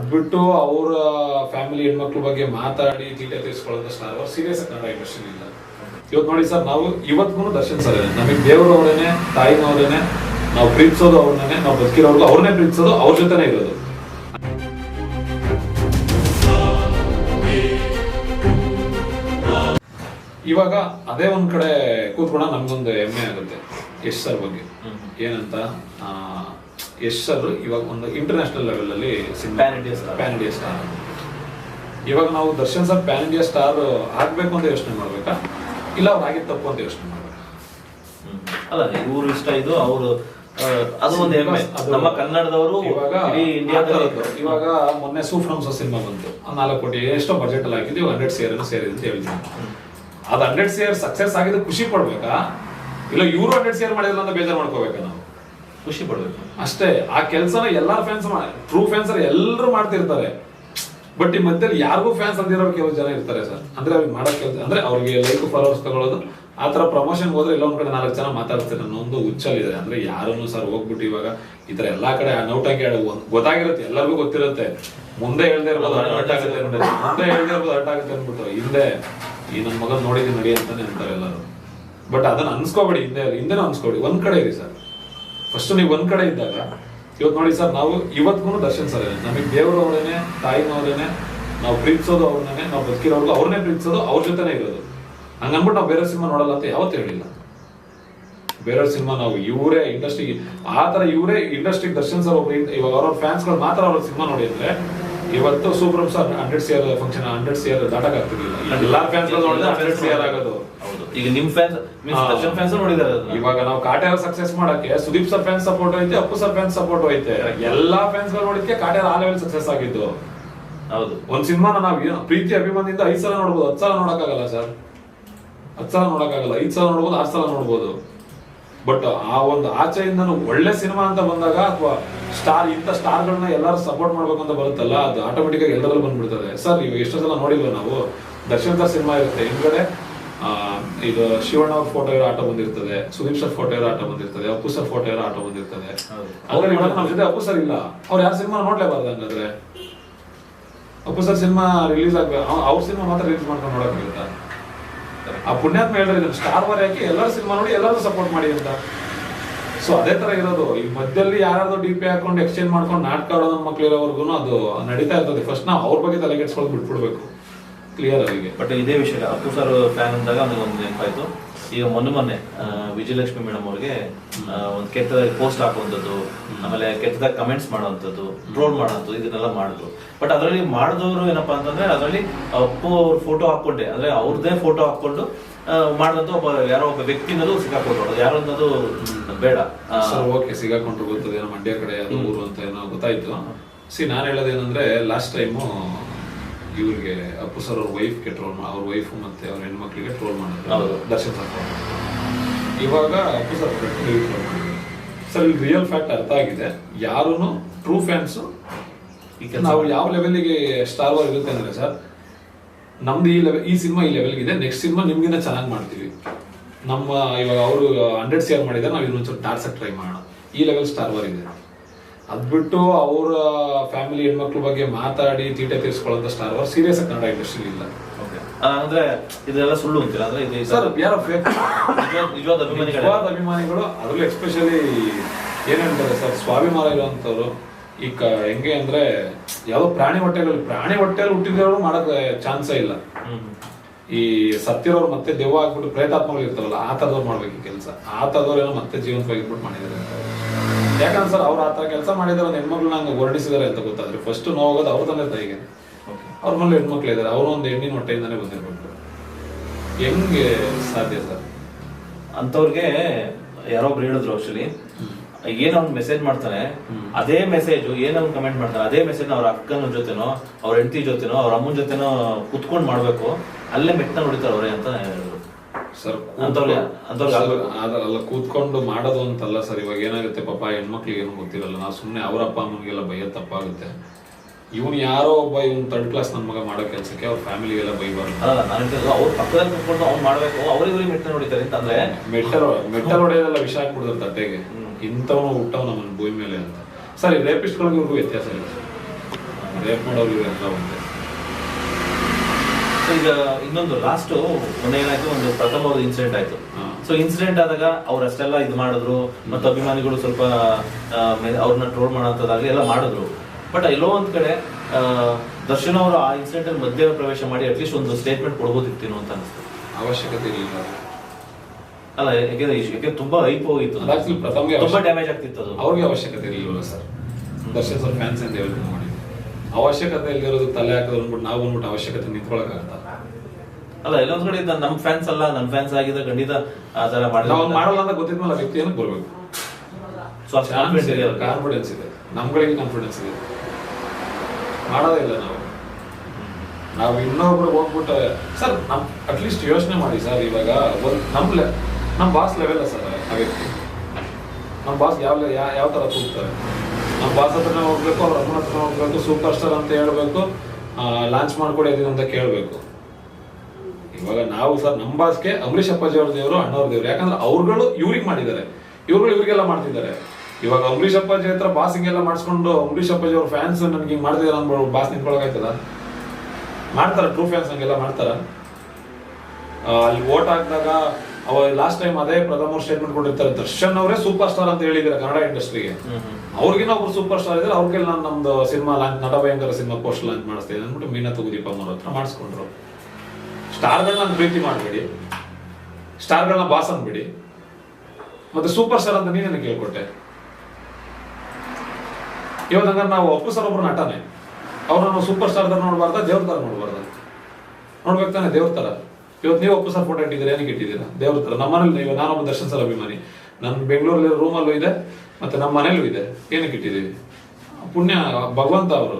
ಅದ್ ಬಿಟ್ಟು ಅವರ ಫ್ಯಾಮಿಲಿ ಹೆಣ್ಮಕ್ಳ ಬಗ್ಗೆ ಮಾತಾಡಿ ತೀಟೆ ತೀರ್ಸ್ಕೊಳ್ಳೋದು ಸ್ಟಾರ್ ಅವ್ರು ಸೀರಿಯಸ್ ಕನ್ನಡ ಇಂಡಸ್ಟ್ರಿ ಇಲ್ಲ. ಇವತ್ತು ನೋಡಿ ಸರ್ ನಾವು ಇವತ್ತಿಗೂ ದರ್ಶನ್ ಸರ್ ನಮಗೆ ದೇವರು ಅವರೇನೆ ತಾಯಿನವರೇನೆ ನಾವು ಪ್ರೀತಿಸೋದು ಅವ್ರನ್ನೇ ನಾವು ಬದುಕಿರೋರ್ಗು ಅವ್ರನ್ನೇ ಪ್ರೀತಿಸೋದು ಅವ್ರ ಜೊತೆನೇ ಇರೋದು. ಇವಾಗ ಅದೇ ಒಂದ್ ಕಡೆ ಕೂತ್ಕೊಂಡ ನಮ್ಗೊಂದು ಹೆಮ್ಮೆ ಆಗುತ್ತೆ. ಯಶ್ ಸರ್ ಬಗ್ಗೆ? ಏನಂತ? ಯಶ್ ಸರ್ ಇವಾಗ ಒಂದು ಇಂಟರ್ನ್ಯಾಷನಲ್ ಲೆವೆಲಲ್ಲಿ ಅಲ್ಲಿ India star. Pan India star ಇವಾಗ ನಾವು Darshan sir pan India star ಆಗಬೇಕು ಅಂತ ಯೋಚನೆ ಮಾಡಬೇಕಾ? ಇಲ್ಲ ಅವ್ರು ಆಗಿದ್ದು ತಪ್ಪು ಅಂತ ಯೋಚನೆ ಮಾಡಬೇಕಾ. ಅಲ್ಲ ಇವ್ರು ಇಷ್ಟ ಇದು ಅವರು ಅದು ಒಂದು ಹೆಮ್ಮೆ. ನಮ್ಮ ಕನ್ನಡದವರು ಇವಾಗ ಇವಾಗ ಮೊನ್ನೆ ಸೂಪರ್ ನಮ್ಸ ಸಿನಿಮಾ ಬಂತು. ನಾಲ್ಕು ಕೋಟಿ ಎಷ್ಟೋ ಬಜೆಟ್ ಅಲ್ಲಿ ಹಾಕಿದ್ವಿ ಹಂಡ್ರೆಡ್ ಸೇರ್ ಸೇರಿದೆ ಅಂತ ಹೇಳ್ತೀನಿ ಅದು ಹಂಡ್ರೆಡ್ ಸೇರ್ ಸಕ್ಸಸ್ ಆಗಿದ್ದು ಖುಷಿ ಪಡ್ಬೇಕಾ? ಇಲ್ಲ ಇವರು ಹಂಡ್ರೆಡ್ ಸೇರ್ ಮಾಡಿದ್ರು ಅಂತ ಬೇಜಾರು ಮಾಡ್ಕೋಬೇಕಾ ನಾವು? ಖುಷಿ ಪಡ್ಬೇಕು. ಅಷ್ಟೇ ಆ ಕೆಲಸನ ಎಲ್ಲ ಫ್ಯಾನ್ಸ್ ಟ್ರೂ ಫ್ಯಾನ್ಸ್ ಎಲ್ಲರೂ ಮಾಡ್ತಿರ್ತಾರೆ. ಬಟ್ ಈ ಮಧ್ಯದಲ್ಲಿ ಯಾರಿಗೂ ಫ್ಯಾನ್ಸ್ ಅಂದಿರೋ ಕೆಲವು ಜನ ಇರ್ತಾರೆ ಸರ್. ಅಂದ್ರೆ ಅವ್ರಿಗೆ ಮಾಡೋ ಕೆಲಸ ಅಂದ್ರೆ ಅವ್ರಿಗೆ ಲೈಕ್ ಫಾಲೋವರ್ಸ್ ತಗೊಳ್ಳೋದು ಆ ತರ ಪ್ರಮೋಷನ್ ಹೋದ್ರೆ ಇಲ್ಲ ಒಂದ್ ಕಡೆ ನಾಲ್ಕು ಜನ ಮಾತಾಡ್ತಾರೆ. ಅನ್ನೋ ಒಂದು ಹುಚ್ಚಲ್ಲಿದೆ. ಅಂದ್ರೆ ಯಾರನ್ನು ಸರ್ ಹೋಗ್ಬಿಟ್ಟು ಇವಾಗ ಈ ತರ ಎಲ್ಲಾ ಕಡೆ ನೌಟಾಗಿ ಗೊತ್ತಾಗಿರುತ್ತೆ ಎಲ್ಲರಿಗೂ ಗೊತ್ತಿರುತ್ತೆ. ಮುಂದೆ ಹೇಳ್ದೆ ಇರ್ಬೋದು ಹರ್ಟ್ ಆಗುತ್ತೆ. ಮುಂದೆ ಹೇಳ್ದೆ ಇರ್ಬೋದು ಅಟ್ ಆಗುತ್ತೆ ಅನ್ಬಿಟ್ಟು ಹಿಂದೆ ಈ ನನ್ನ ಮಗನ್ ನೋಡಿದ್ದೀನಿ ನಡಿ ಅಂತಾನೆ ಅಂತಾರೆ ಎಲ್ಲರೂ. ಬಟ್ ಅದನ್ನ ಅನ್ಸ್ಕೋಬೇಡಿ ಹಿಂದೆ ಹಿಂದೆನೂ ಅನ್ಸ್ಕೋಬೇಡಿ. ಒಂದ್ ಕಡೆ ಇರಿ ಸರ್. ಫಸ್ಟ್ ನೀವು ಒಂದ್ ಕಡೆ ಇದ್ದಾಗ ಇವತ್ತು ನೋಡಿ ಸರ್, ನಾವು ಇವತ್ಗೂ ದರ್ಶನ್ ಸರ್ ನಮಗೆ ದೇವರು ತಾಯಿನವರೇನೆ ನಾವು ಪ್ರೀತಿಸೋದು ಅವ್ರನ್ನೇ ನಾವು ಬದುಕಿರೋರ್ಗು ಅವ್ರನ್ನೇ ಪ್ರೀತಿಸೋದು, ಅವ್ರ ಜೊತೆನೇ ಇರೋದು. ಹಂಗನ್ಬಿಟ್ಟು ನಾವು ಬೇರೆ ಸಿನಿಮಾ ನೋಡಲ್ಲ ಅಂತ ಯಾವತ್ತೂ ಹೇಳಿಲ್ಲ. ಬೇರೆ ಸಿನಿಮಾ ನಾವು ಇವರೇ ಇಂಡಸ್ಟ್ರಿಗೆ, ಆ ತರ ಇವರೇ ಇಂಡಸ್ಟ್ರಿಗೆ ದರ್ಶನ್ ಸರ್ ಒಬ್ರು ಇವಾಗ ಅವ್ರ ಫ್ಯಾನ್ಸ್ಗಳು ಮಾತ್ರ ಅವ್ರ ಸಿನಿಮಾ ನೋಡಿ ಅಂದ್ರೆ ಇವತ್ತು ಸೂಪರ್ ಸರ್ ಹಂಡ್ರೆಡ್ ಸಿಯರ್ ಫಂಕ್ಷನ್ ಹಂಡ್ರೆಡ್ ಸಿಯರ್ ದಾಟಕ್ ಆಗ್ತಿರ್ಲಿಲ್ಲ ಎಲ್ಲಾ ಫ್ಯಾನ್ಸ್ ನೋಡಿದ್ರೆ ಹಂಡ್ರೆಡ್ ಸಿಯರ್ ಆಗೋದು. ಹೌದು. ಈಗ ನಿಮ್ ಫ್ಯಾನ್ಸ್. ದರ್ಶನ್ ಫ್ಯಾನ್ಸ್ ನೋಡಿದಾರೆ. ಇವಾಗ ನಾವು ಕಾಟ್ಯಾರ ಸಕ್ಸಸ್ ಮಾಡಕ್ಕೆ ಸುದೀಪ್ ಸರ್ ಫ್ಯಾನ್ಸ್ ಸಪೋರ್ಟ್ ಐತೆ ಅಪ್ಪು ಸರ್ ಫ್ಯಾನ್ಸ್ ಸಪೋರ್ಟ್ ಐತೆ. ಎಲ್ಲಾ ಫ್ಯಾನ್ಸ್ಗಳು ನೋಡಿದ್ಕೆ ಕಾಟ್ಯಾರ ಆ ಲೆವೆಲ್ ಸಕ್ಸಸ್ ಆಗಿದ್ದು. ಹೌದು. ಒಂದ್ ಸಿನಿಮಾನ ನಾವು ಪ್ರೀತಿ ಅಭಿಮಾನದಿಂದ ಐದ್ ಸಲ ನೋಡ್ಬೋದು ಹತ್ತು ಸಲ ನೋಡಕ್ಕಾಗಲ್ಲ ಸರ್ ಹತ್ತು ಸಲ ನೋಡಕ್ಕಾಗಲ್ಲ ಐದ್ ಸಲ ನೋಡ್ಬೋದು ಆರ್ ಸಲ ನೋಡ್ಬೋದು. ಬಟ್ ಆ ಒಂದು ಆಚೆಯಿಂದ ಒಳ್ಳೆ ಸಿನಿಮಾ ಅಂತ ಬಂದಾಗ ಅಥವಾ ಸ್ಟಾರ್ ಇಂಥ ಸ್ಟಾರ್ಗಳನ್ನ ಎಲ್ಲರೂ ಸಪೋರ್ಟ್ ಮಾಡ್ಬೇಕು ಅಂತ ಬರುತ್ತಲ್ಲ ಅದು ಆಟೋಮೆಟಿಕ್ ಆಗಿ ಎಲ್ಲರಲ್ಲಿ ಬಂದ್ಬಿಡ್ತದೆ. ಸರ್ ನೀವು ಎಷ್ಟೋ ಸಲ ನೋಡಿಲ್ವ ನಾವು? ದರ್ಶನ್ ಸರ್ ಸಿನಿಮಾ ಇರುತ್ತೆ. ಹಿಂದ್ಗಡೆ ಇದು ಶಿವಣ್ಣ ಅವ್ರ ಫೋಟೋ ಇರೋ ಆಟೋ ಬಂದಿರ್ತದೆ ಸುದೀಪ್ ಸರ್ ಫೋಟೋ ಇರೋ ಆಟೋ ಬಂದಿರ್ತದೆ ಅಪ್ಪು ಸರ್ ಫೋಟೋ ಇರೋ ಆಟೋ ಬಂದಿರ್ತದೆ. ಅದ್ರಲ್ಲಿ ನಮ್ಮ ಜೊತೆ ಅಪ್ಪು ಸರ್ ಇಲ್ಲ. ಅವ್ರು ಯಾರು ಸಿನಿಮಾ ನೋಡ್ಲೇಬಾರ್ದು ಹಂಗಾದ್ರೆ? ಅಪ್ಪು ಸರ್ ಸಿನಿಮಾ ರಿಲೀಸ್ ಆಗ್ಬೇಕು ಅವ್ರ ಸಿನಿಮಾ ಮಾತ್ರ ರಿಲೀಸ್ ಮಾಡ್ಕೊಂಡು ನೋಡಕ್ಕಾಗುತ್ತಾ? ಆ ಪುಣ್ಯಾತ್ಮ ಹೇಳಿದ್ರೆ ಸ್ಟಾರ್ ವಾರ್ ಹಾಕಿ ಎಲ್ಲರೂ ಸಿನಿಮಾ ನೋಡಿ ಎಲ್ಲರೂ ಸಪೋರ್ಟ್ ಮಾಡಿ ಅಂತ. ಸೊ ಅದೇ ತರ ಇರೋದು. ಈ ಮಧ್ಯದಲ್ಲಿ ಯಾರಾದ್ರೂ ಡಿ ಪಿ ಹಾಕೊಂಡು ಎಕ್ಸ್ಚೇಂಜ್ ಮಾಡ್ಕೊಂಡು ನಾಟಕ ಆಡೋ ಮಕ್ಕಳಿರೋವರೆಗೂ ಇರೋವರೆಗೂ ಅದು ನಡೀತಾ ಇರ್ತದೆ. ಫಸ್ಟ್ ನಾವು ಅವ್ರ ಬಗ್ಗೆ ತಲೆ ಕೆಡ್ಸ್ಕೊಂಡು ಬಿಟ್ಬಿಡ್ಬೇಕು. ಕ್ಲಿಯರ್ ಅವರಿಗೆ. ಬಟ್ ಇದೇ ವಿಷಯ ಅಪ್ಪು ಸರ್ ಫ್ಯಾನ್ ಅಂದಾಗ ನನಗೆ ಒಂದು ನೆನಪಾಯ್ತು. ಈಗ ಮೊನ್ನೆ ಮೊನ್ನೆ ವಿಜಯಲಕ್ಷ್ಮಿ ಮೇಡಮ್ ಅವ್ರಿಗೆ ಒಂದು ಕೆಟ್ಟದಾಗ ಪೋಸ್ಟ್ ಹಾಕುವಂಥದ್ದು ಆಮೇಲೆ ಕೆಟ್ಟದಾಗ ಕಮೆಂಟ್ಸ್ ಮಾಡುವಂಥದ್ದು ಟ್ರೋಲ್ ಮಾಡೋಂಥದ್ದು ಇದನ್ನೆಲ್ಲ ಮಾಡಿದ್ರು. ಬಟ್ ಅದರಲ್ಲಿ ಮಾಡಿದವರು ಏನಪ್ಪಾ ಅಂತಂದ್ರೆ ಅದರಲ್ಲಿ ಅಪ್ಪು ಅವ್ರ ಫೋಟೋ ಹಾಕೊಂಡೆ ಅಂದ್ರೆ ಅವ್ರದ್ದೇ ಫೋಟೋ ಹಾಕೊಂಡು ಮಾಡಿದಂತ ಒಬ್ಬ ಯಾರೋ ಒಬ್ಬ ವ್ಯಕ್ತಿನದು ಅದು ಯಾರು ಅನ್ನೋದು ಬೇಡ. ಸರ್ ಓಕೆ ಸಿಗಾಕೊಂಡ್ರು ಗೊತ್ತದೆ ಏನೋ ಮಂಡ್ಯ ಕಡೆ ಅದು ಊರು ಅಂತ ಏನೋ ಗೊತ್ತಾಯ್ತು. ಸಿ ನಾನು ಹೇಳೋದೇನಂದ್ರೆ ಲಾಸ್ಟ್ ಟೈಮು ಇವ್ರಿಗೆ ಅಪ್ಪು ಸರ್ ಅವ್ರ ವೈಫ್ಗೆ ಟ್ರೋಲ್ ಅವ್ರ ವೈಫ್ ಮತ್ತೆ ಅವ್ರ ಹೆಣ್ಮಕ್ಳಿಗೆ ಟ್ರೋಲ್ ಮಾಡಿದ್ರು. ದರ್ಶನ್ ಸರ್ ಇವಾಗ ಅಪ್ಪು ಸರ್ ಸರ್ ಇಲ್ಲಿ ರಿಯಲ್ ಫ್ಯಾಕ್ಟ್ ಅರ್ಥ ಆಗಿದೆ. ಯಾರೂ ಟ್ರೂ ಫ್ಯಾನ್ಸು ಈಗ ನಾವು ಯಾವ ಲೆವೆಲ್ಗೆ ಸ್ಟಾರ್ ವಾರ್ ಇರುತ್ತೆ ಅಂದ್ರೆ ಸರ್ ನಮ್ದು ಈ ಲೆವೆಲ್ ಈ ಸಿನಿಮಾ ಈ ಲೆವೆಲ್ಗೆ ಇದೆ ನೆಕ್ಸ್ಟ್ ಸಿನಿಮಾ ನಿಮ್ಗಿಂತ ಚೆನ್ನಾಗಿ ಮಾಡ್ತೀವಿ. ನಮ್ಮ ಇವಾಗ ಅವರು ಹಂಡ್ರೆಡ್ ಶೇರ್ ಮಾಡಿದ್ರೆ ನಾವು ಇನ್ನೊಂಚೂರು ಟಾರ್ಸಕ್ ಟ್ರೈ ಮಾಡೋಣ. ಈ ಲೆವೆಲ್ ಸ್ಟಾರ್ ವಾರ್ ಇದೆ. ಅದ್ ಬಿಟ್ಟು ಅವರ ಫ್ಯಾಮಿಲಿ ಹೆಣ್ಮಕ್ಳ ಬಗ್ಗೆ ಮಾತಾಡಿ ತೀಟೆ ತೀರ್ಸ್ಕೊಳ್ಳೋಂಥ ಸ್ಟಾರ್ ವಾರ್ ಸೀರಿಯಸ್ ಕನ್ನಡ ಇಂಡಸ್ಟ್ರಿ ಇಲ್ಲ. ಅಂದ್ರೆ ಇದೆಲ್ಲ ಸುಳ್ಳು ಅಂತೀರಾ? ಅಂದ್ರೆ ಇದು ಸರ್ ಯಾರೋ ಫೇಕ್ ನಿಜವಾದ- ಅಭಿಮಾನಿಗಳು? ನಿಜವಾದ ಅಭಿಮಾನಿಗಳು ಅದರಲ್ಲೂ ಎಸ್ಪೆಷಲಿ ಏನು ಹೇಳ್ತಾರೆ ಸರ್ ಸ್ವಾಭಿಮಾನ ಇರುವಂತವ್ರು ಈಗ ಹೆಂಗೆ ಅಂದ್ರೆ ಯಾವ ಪ್ರಾಣಿ ಹೊಟ್ಟೆಗಳು ಪ್ರಾಣಿ ಹೊಟ್ಟೆಯಲ್ಲಿ ಹುಟ್ಟಿದ್ರು ಮಾಡಕ್ ಚಾನ್ಸೇ ಇಲ್ಲ. ಈ ಸತ್ತಿರೋರು ಮತ್ತೆ ದೆವ್ವ ಆಗ್ಬಿಟ್ಟು ಪ್ರೇತಾತ್ಮಗಳು ಇರ್ತಾರಲ್ಲ ಆ ತರದವ್ರು ಮಾಡ್ಬೇಕು ಕೆಲಸ. ಆ ತರದವ್ರು ಏನೋ ಮತ್ತೆ ಜೀವಂತವಾಗಿರ್ಬಿಟ್ಟು ಮಾಡಿದ್ದಾರೆ ಯಾಕಂದ್ರೆ ಸರ್ ಅವ್ರು ಆ ಥರ ಕೆಲಸ ಮಾಡಿದ್ರೆ ಒಂದು ಹೆಣ್ಮಕ್ಳು ನಂಗೆ ಹೊರಡಿಸಿದಾರೆ ಅಂತ ಗೊತ್ತಾದ್ರೆ ಫಸ್ಟ್ ನೋವಾಗೋದು ಅವ್ರ ತಂದೆ ತಾಯಿಗೆ. ಅವ್ರ ಮನೇಲಿ ಹೆಣ್ಮಕ್ಳು ಇದ್ದಾರೆ ಅವರು ಒಂದು ಹೆಣ್ಣಿನ ಹೊಟ್ಟೆಯಿಂದಾನೇ ಬಂದಿರ್ಬೇಕು. ಹೆಂಗೆ ಸಾಧ್ಯ ಸರ್? ಅಂಥವ್ರಿಗೆ ಯಾರೋ ಒಬ್ರು ಹೇಳಿದ್ರು ಆಕ್ಚುಲಿ ಏನೋ ಒಂದು ಮೆಸೇಜ್ ಮಾಡ್ತಾನೆ. ಅದೇ ಮೆಸೇಜ್ ಏನೋ ಅವ್ನು ಕಮೆಂಟ್ ಮಾಡ್ತಾನೆ. ಅದೇ ಮೆಸೇಜ್ ಅವ್ರ ಅಕ್ಕನ ಜೊತೆನೋ ಅವ್ರ ಹೆಂಡತಿ ಜೊತೆನೋ ಅವ್ರ ಅಮ್ಮನ ಜೊತೆನೋ ಕುತ್ಕೊಂಡು ಮಾಡಬೇಕು. ಅಲ್ಲೇ ಮೆಟ್ಟ ನೋಡಿತಾರೆ ಅವರೇ ಅಂತ ಸರ್ ಅಲ್ಲ ಕೂತ್ಕೊಂಡು ಮಾಡೋದು ಅಂತಲ್ಲ ಸರ್ ಇವಾಗ ಏನಾಗುತ್ತೆ ಪಾಪ ಹೆಣ್ಮಕ್ಳಿಗೆ ಏನು ಗೊತ್ತಿರಲ್ಲ. ನಾವು ಸುಮ್ಮನೆ ಅವರ ಅಪ್ಪ ಅಮ್ಮನಿಗೆಲ್ಲ ಭಯ ತಪ್ಪಾಗುತ್ತೆ. ಇವನು ಯಾರೋ ಒಬ್ಬ ಇವನ್ ತರ್ಡ್ ಕ್ಲಾಸ್ ನನ್ನ ಮಗ ಮಾಡೋ ಕೆಲಸಕ್ಕೆ ಅವ್ರ ಫ್ಯಾಮಿಲಿಗೆಲ್ಲ ಬೈಬಾರ್ದು ಅಲ್ಲ ನಾನು ಹೇಳ್ತಿರೋದು ಅವ್ರ ಪಕ್ಕದಲ್ಲಿ ಕುತ್ಕೊಂಡು ಅವ್ನು ಮಾಡಬೇಕು ಅವ್ರಿಗೆ ಇವ್ರಿಗೆ ಮೆಟ್ಟ ನೋಡಿತಾರೆ ಅಂತಂದ್ರೆ ಮೆಟ್ಟಲ್ ಮೆಟ್ಟಲ್ ಹೊಡೆಯೋದೆಲ್ಲ ವಿಷ ಹಾಕ್ಬಿಡ್ತಾರೆ ತಟ್ಟೆಗೆ. ಇಂಥವನು ಹುಟ್ಟವ್ ನಮ್ಮ ಭೂಮಿ ಮೇಲೆ ಅಂತ. ಸರ್ ರೇಪಿಸ್ಟ್ಗಳಿಗೆ ಇವ್ರಿಗೂ ವ್ಯತ್ಯಾಸ ಇದೆ. ರೇಪ್ ಮಾಡೋರು ಅಂತ ಒಂದೇ. ಈಗ ಇನ್ನೊಂದು ಲಾಸ್ಟ್ ಮೊನ್ನೆ ಏನಾಯ್ತು? ಒಂದು ಪ್ರಥಮ ಇನ್ಸಿಡೆಂಟ್ ಆಯ್ತು. ಸೊ ಇನ್ಸಿಡೆಂಟ್ ಆದಾಗ ಅವ್ರು ಅಷ್ಟೆಲ್ಲ ಇದು ಮಾಡಿದ್ರು. ಮತ್ತೆ ಅಭಿಮಾನಿಗಳು ಸ್ವಲ್ಪ ಅವ್ರನ್ನ ಟ್ರೋಲ್ ಮಾಡೋಂಥದ್ದಾಗಲಿ ಎಲ್ಲ ಮಾಡಿದ್ರು. ಬಟ್ ಎಲ್ಲೋ ಒಂದ್ ಕಡೆ ದರ್ಶನ್ ಅವರು ಆ ಇನ್ಸಿಡೆಂಟ್ ಅಲ್ಲಿ ಮಧ್ಯ ಪ್ರವೇಶ ಮಾಡಿ ಅಟ್ಲೀಸ್ಟ್ ಒಂದು ಸ್ಟೇಟ್ಮೆಂಟ್ ಕೊಡ್ಬೋದಿತ್ತೇನೋ ಅಂತ ಅನಿಸ್ತು. ಅವಶ್ಯಕತೆ ಇರಲಿಲ್ಲ. ಅಲ್ಲ ಯಾಕೆಂದ್ರೆ ಯಾಕೆ ತುಂಬಾ ಹೈಪ್ ಹೋಗಿತ್ತು ತುಂಬಾ ಡ್ಯಾಮೇಜ್ ಆಗ್ತಿತ್ತು ಅದು. ಅವ್ರಿಗೆ ಅವಶ್ಯಕತೆ ಇರಲಿಲ್ಲ ಸರ್? ದರ್ಶನ್ ಸರ್ ಫ್ಯಾನ್ಸ್ ಅಂತ ಹೇಳಿ ಮಾಡಿ ಅವಶ್ಯಕತೆ ಇಲ್ಲಿರೋದು ತಲೆ ಹಾಕೋದು ಅಂದ್ಬಿಟ್ಟು ನಾವು ಬಂದ್ಬಿಟ್ಟು ಅವಶ್ಯಕತೆ ನಿಂತ್ಕೊಳಕ್ಕಾಗತ್ತ? ಅಲ್ಲ ಎಲ್ಲೊಂದ್ ಕಡೆ ಇದ್ದ ನಮ್ಮ ಫ್ಯಾನ್ಸ್ ಅಲ್ಲ ನನ್ನ ಫ್ಯಾನ್ಸ್ ಆಗಿದ್ರೆ ಖಂಡಿತ ಆ ತರ ನಾವು ಮಾಡಿಲ್ಲ ಅಂತ ಗೊತ್ತಿದ್ಮೇಲೆ ವ್ಯಕ್ತಿ ಏನಕ್ಕೆ ಬರ್ಬೇಕು ಕಾನ್ಫಿಡೆನ್ಸ್ ಇದೆ ನಮ್ಗಳಿಗೆ ಕಾನ್ಫಿಡೆನ್ಸ್ ಇದೆ. ಮಾಡೋದೇ ಇಲ್ಲ ನಾವು. ನಾವು ಇನ್ನೊಬ್ರು ಹೋಗ್ಬಿಟ್ಟು ಸರ್ ನಮ್ ಅಟ್ಲೀಸ್ಟ್ ಯೋಚನೆ ಮಾಡಿ ಸರ್ ಇವಾಗ ಒಂದು ನಮ್ ನಮ್ಮ ಬಾಸ್ ಲೆವೆಲ್ ಸರ್ ಆ ವ್ಯಕ್ತಿ. ನಮ್ಮ ಬಾಸ್ ಯಾವ ಯಾವ ತರ ತೂಗ್ತಾರೆ ನಮ್ಮ ಬಾಸ್ ಹತ್ರನೇ ಹೋಗ್ಬೇಕು ಅವ್ರ ಅಮ್ಮನ ಹತ್ರ ಹೋಗ್ಬೇಕು ಸೂಪರ್ ಸ್ಟಾರ್ ಅಂತ ಹೇಳ್ಬೇಕು ಲಾಂಚ್ ಮಾಡ್ಕೊಡಿ ಅದೀನಿ ಅಂತ ಕೇಳಬೇಕು. ಇವಾಗ ನಾವು ಸರ್ ನಮ್ಮ ಬಾಸ್ಗೆ ಅಂಬರೀಷ್ ಅಪ್ಪಾಜಿ ಅವ್ರ ದೇವರು ಅಣ್ಣವ್ರ ದೇವರು. ಯಾಕಂದ್ರೆ ಅವ್ರುಗಳು ಇವ್ರಿಗೆ ಮಾಡಿದ್ದಾರೆ. ಇವ್ರುಗಳು ಇವ್ರಿಗೆಲ್ಲ ಮಾಡ್ತಿದ್ದಾರೆ. ಇವಾಗ ಅಂಬರೀಷ್ ಅಪ್ಪಾಜಿ ಹತ್ರ ಬಾಸ್ ಹಿಂಗೆಲ್ಲ ಮಾಡಿಸ್ಕೊಂಡು ಅಂಬರೀಷ್ ಅಪ್ಪಾಜಿ ಅವ್ರ ಫ್ಯಾನ್ಸ್ ನನ್ಗೆ ಹಿಂಗೆ ಮಾಡ್ತಿದಾರೆ ಅನ್ಬೋದು ಬಾಸ್ ನಿಂತ್ಕೊಳಕಾಯ್ತದ ಮಾಡ್ತಾರೆ ಟ್ರೂ ಫ್ಯಾನ್ಸ್ ಹಂಗೆಲ್ಲ ಮಾಡ್ತಾರ. ಆ, ಅಲ್ಲಿ ವೋಟ್ ಹಾಕಿದಾಗ ಅವ ಲಾಸ್ಟ್ ಟೈಮ್ ಅದೇ ಪ್ರಥಮ ಸ್ಟೇಟ್ಮೆಂಟ್ ಕೊಟ್ಟಿರ್ತಾರೆ ದರ್ಶನ್ ಅವರೇ ಸೂಪರ್ ಸ್ಟಾರ್ ಅಂತ ಹೇಳಿದ್ರೆ ಕನ್ನಡ ಇಂಡಸ್ಟ್ರಿಗೆ. ಅವ್ರಿಗಿನ ಒಬ್ರು ಸೂಪರ್ ಸ್ಟಾರ್ ಇದ್ರೆ ಅವ್ರ ಕೈಲಿ ನಾನು ನಮ್ದು ಸಿನಿಮಾ ಲಾಂಚ್ ನಟ ಭಯಂಕರ ಸಿನಿಮಾ ಪೋಸ್ಟ್ ಲಾಂಚ್ ಮಾಡಿಸ್ತೀನಿ ಅಂದ್ಬಿಟ್ಟು ಮೀನಾ ತಗುದೀಪ ಅವ್ರ ಹತ್ರ ಮಾಡಿಸ್ಕೊಂಡ್ರು. ಸ್ಟಾರ್ಗಳನ್ನ ಪ್ರೀತಿ ಮಾಡಬೇಡಿ. ಸ್ಟಾರ್ಗಳನ್ನ ಬಾಸ್ ಅಂದ್ಬಿಡಿ ಮತ್ತೆ ಸೂಪರ್ ಸ್ಟಾರ್ ಅಂತ ನೀನೇನು ಕೇಳ್ಕೊಟ್ಟೆ ಇವಾಗ ಹಂಗಾರೆ ನಾವು ಅಪ್ಪು ಸರ್ ಒಬ್ರು ನಟನೆ. ಅವ್ರನ್ನ ಸೂಪರ್ ಸ್ಟಾರ್ ತರ ನೋಡ್ಬಾರ್ದ ದೇವ್ರ ತರ ನೋಡ್ಬಾರ್ದ? ನೋಡ್ಬೇಕು ತಾನೆ ದೇವ್ರ ತರ. ಇವತ್ತು ನೀವು ಅಪ್ಪು ಫೋಟೋ ಇಟ್ಟಿದ್ದೀರಾ ಏನಕ್ಕೆ ಇಟ್ಟಿದ್ದೀರಾ ದೇವ್ರ ಹತ್ರ ನಮ್ಮನೇಲಿ ನೀವು ನಾನೊಬ್ಬ ದರ್ಶನ್ ಸರ್ ಅಭಿಮಾನಿ. ನನ್ನ ಬೆಂಗಳೂರಲ್ಲಿ ರೂಮಲ್ಲೂ ಇದೆ, ಮತ್ತೆ ನಮ್ಮ ಮನೇಲೂ ಇದೆ. ಏನಕ್ಕೆ ಇಟ್ಟಿದ್ದೀವಿ ಪುಣ್ಯ, ಭಗವಂತ ಅವರು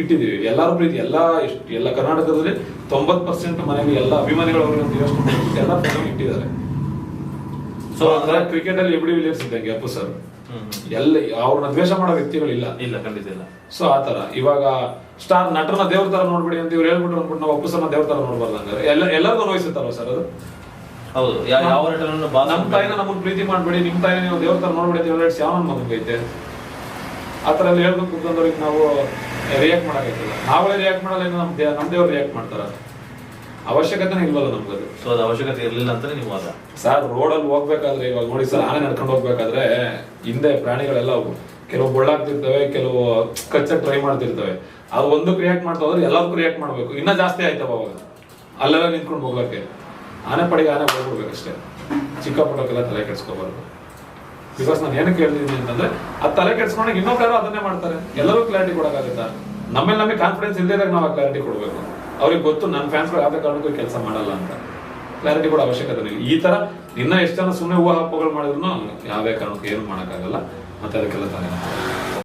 ಇಟ್ಟಿದ್ದೀವಿ. ಎಲ್ಲರೂ ಪ್ರೀತಿ, ಎಲ್ಲ ಎಷ್ಟು, ಎಲ್ಲ ಕರ್ನಾಟಕದಲ್ಲಿ ತೊಂಬತ್ ಪರ್ಸೆಂಟ್ ಮನೆಯಲ್ಲಿ ಎಲ್ಲ ಅಭಿಮಾನಿಗಳು ಅವ್ರಿಗೆ ಅಂತ ಯೋಚನೆ ಎಲ್ಲ ಇಟ್ಟಿದ್ದಾರೆ. ಸೊ ಅಂದ್ರೆ ಕ್ರಿಕೆಟ್ ಅಲ್ಲಿ ಎಬಡಿ ವಿಲಿಯರ್ಸ್ ಇದ್ದಂಗೆ ಅಪ್ಪು ಸರ್. ಎಲ್ಲ ಅವ್ರನ್ನ ದ್ವೇಷ ಮಾಡೋ ವ್ಯಕ್ತಿಗಳಿಲ್ಲ. ಇಲ್ಲ ಖಂಡಿತ ಇಲ್ಲ. ಸೊ ಆತರ ತರ ಇವಾಗ ಸ್ಟಾರ್ ನಟರನ್ನ ದೇವ್ರ ತರ ನೋಡ್ಬಿಡಿ ಅಂತ ಇವ್ರು ಹೇಳ್ಬಿಟ್ಟು ಅಂದ್ಬಿಟ್ಟು ನಾವು ಒಪ್ಪಸನ್ನ ದೇವ್ರ ತರ ನೋಡ್ಬಾರ್ದು ಹಂಗಾರೆ. ಎಲ್ಲ ಎಲ್ಲರಿಗೂ ಅನ್ವಯಿಸುತ್ತಲ್ವ ಸರ್ ಅದು? ಹೌದು ಯಾವ ನಟನನ್ನು ಬಾಸ್ ನಮ್ ತಾಯಿನ ನಮಗೆ ಪ್ರೀತಿ ಮಾಡ್ಬೇಡಿ ನಿಮ್ ತಾಯಿನ ನೀವು ದೇವ್ರ ತರ ನೋಡ್ಬೇಡಿ ಅಂತ ಹೇಳಿ ಯಾವ ಮಗೈತೆ ಆ ತರ ಎಲ್ಲ ಹೇಳ್ಬೇಕು ಕುತ್ಕೊಂಡವ್ರಿಗೆ ನಾವು ರಿಯಾಕ್ಟ್ ಮಾಡಕ್ಕಾಯ್ತಲ್ಲ ನಾವೇ ರಿಯಾಕ್ಟ್ ಮಾಡಲ್ಲ ನಮ್ಮ ನಮ್ ದೇ- ನಮ್ ದೇವ್ರು ರಿಯಾಕ್ಟ್ ಮಾಡ್ತಾರ. ಅವಶ್ಯಕತೆನೇ ಇಲ್ವಲ್ಲ ನಮ್ಗದು. ಸೊ ಅದು ಅವಶ್ಯಕತೆ ಇರಲಿಲ್ಲ ಅಂತಾನೆ ನೀವು ವಾದ. ಸರ್ ರೋಡಲ್ಲಿ ಹೋಗ್ಬೇಕಾದ್ರೆ ಇವಾಗ ನೋಡಿ ಸರ್ ಆನೆ ನಡ್ಕೊಂಡು ಹೋಗ್ಬೇಕಾದ್ರೆ ಹಿಂದೆ ಪ್ರಾಣಿಗಳೆಲ್ಲ ಕೆಲವು ಬೊಳ್ಳಾಗ್ತಿರ್ತವೆ ಕೆಲವು ಕಚ್ಚ ಟ್ರೈ ಮಾಡ್ತಿರ್ತವೆ. ಅದು ಒಂದು ಕ್ರಿಯೇಟ್ ಮಾಡ್ತಾ ಹೋದ್ರೆ ಎಲ್ಲದಕ್ಕೂ ರಿಯಾಕ್ಟ್ ಮಾಡ್ಬೇಕು. ಇನ್ನ ಜಾಸ್ತಿ ಆಯ್ತವ ಅವಾಗ. ಅಲ್ಲೆಲ್ಲ ನಿಂತ್ಕೊಂಡು ಹೋಗ್ಲಕ್ಕೆ. ಆನೆ ಪಡೆಗೆ ಆನೆ ಹೋಗ್ಬಿಡ್ಬೇಕಷ್ಟೇ. ಚಿಕ್ಕ ಪುಟ್ಟಕ್ಕೆಲ್ಲ ತಲೆ ಕೆಡ್ಸ್ಕೋಬಾರ್ದು. ಬಿಕಾಸ್ ನಾನು ಏನಕ್ಕೆ ಹೇಳ್ತಿದ್ದೀನಿ ಅಂತಂದ್ರೆ ಆ ತಲೆ ಕೆಡ್ಸ್ಕೊಂಡಾಗ ಇನ್ನೊಬ್ಬರು ಅದನ್ನೇ ಮಾಡ್ತಾರೆ. ಎಲ್ಲರೂ ಕ್ಲಾರಿಟಿ ಕೊಡಕ್ಕಾಗತ್ತಾ? ನಮ್ಮೇಲೆ ನಮಗೆ ಕಾನ್ಫಿಡೆನ್ಸ್ ಇಲ್ಲದಾಗ ನಾವು ಆ ಕ್ಲಾರಿಟಿ ಕೊಡಬೇಕು. ಅವ್ರಿಗೆ ಗೊತ್ತು ನನ್ನ ಫ್ಯಾನ್ಸ್ಗಳು ಯಾವುದೇ ಕಾರಣಕ್ಕೂ ಕೆಲಸ ಮಾಡಲ್ಲ ಅಂತ. ಕ್ಲಾರಿಟಿ ಕೂಡ ಅವಶ್ಯಕತೆ ಇಲ್ಲ. ಈ ತರ ಇನ್ನ ಎಷ್ಟು ಜನ ಸುಮ್ಮನೆ ಊಹಾಪೋಗಳು ಮಾಡಿದ್ರು ಯಾವುದೇ ಕಾರಣಕ್ಕೂ ಏನು ಮಾಡೋಕ್ಕಾಗಲ್ಲ. ಮತ್ತೆ ಅದಕ್ಕೆಲ್ಲ ತಲೆ